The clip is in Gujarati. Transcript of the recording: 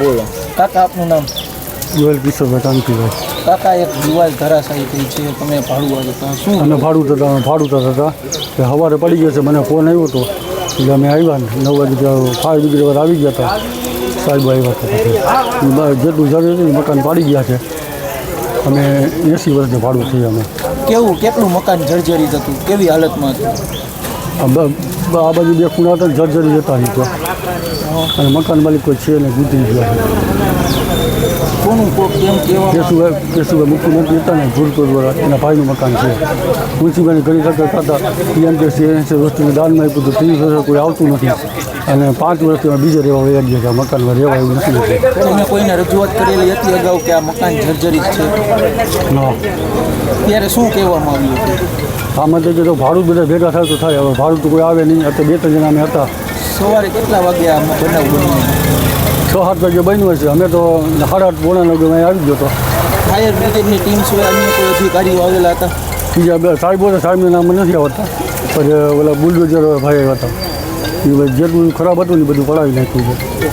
બોલો. કાકા આપનું નામ? ગોયલ કિશોરભાઈ કાંતિભાઈ. કાકા એક દિવાલ ધરાશાયી થઈ છે. તમે ભાડું હતા શું? અને ભાડું થતા ભાડું થતા કે સવારે પડી ગયો છે મને ફોન આવ્યો હતો. એટલે અમે આવ્યા ને નવ વાગે ફાયર બ્રિગેડ આવી ગયા હતા. સાહેબ આવ્યા હતા જેટલું જરૂર એ મકાન પાડી ગયા છે. અમે એંસી વર્ષથી ભાડું છીએ અમે. કેવું કેટલું મકાન જર્જરિત હતું? કેવી હાલતમાં હતું? આ બાજુ બે ખૂણા હતા જર્જરી જતા ગયા અને મકાન માલિકો છે ને ગુજરી ગયા કોનું કોક કેમ કેવા કેશુભાઈ કેશુભાઈ મુખ્યમંત્રી હતા ને ભૂલપુર દ્વારા એના ભાઈનું મકાન છે. મ્યુનિસિપાલિટી ઘણી તકલીફ ખાતા પીએમ કે સીએનસી વસ્તુને દાનમાં આપ્યું હતું. ત્રીસ વર્ષ કોઈ આવતું નથી. અને પાંચ વર્ષથી બીજે રહેવા વયા ગયા કે મકાનમાં રહેવા એવું નથી તમે કોઈને રજૂઆત કરેલી હતી અગાઉ કે આ મકાન જર્જરિત છે? ત્યારે શું કહેવામાં આવ્યું હતું? આમાં તો જો ભાડું બધા ભેગા થાય તો થાય. હવે ભાડું તો કોઈ આવે નહીં. અત્યારે બે ત્રણ જણા અમે હતા. સવારે કેટલા વાગે બનાવ બન્યો? છ સાત વાગે બન્યું હશે. અમે તો સાડા આઠ પોણા નવ વાગે આવી ગયો હતો ફાયર બ્રિગેડની ટીમ સિવાય અન્ય કોઈ અધિકારીઓ આવેલા હતા? બીજા બે સાહેબો તો સાહેબના નામ નથી આવતા. પણ ઓલા બુલડોઝર ભાઈ હતા. એ જેટલું ખરાબ હતું ને બધું પડાવી નાખ્યું છે.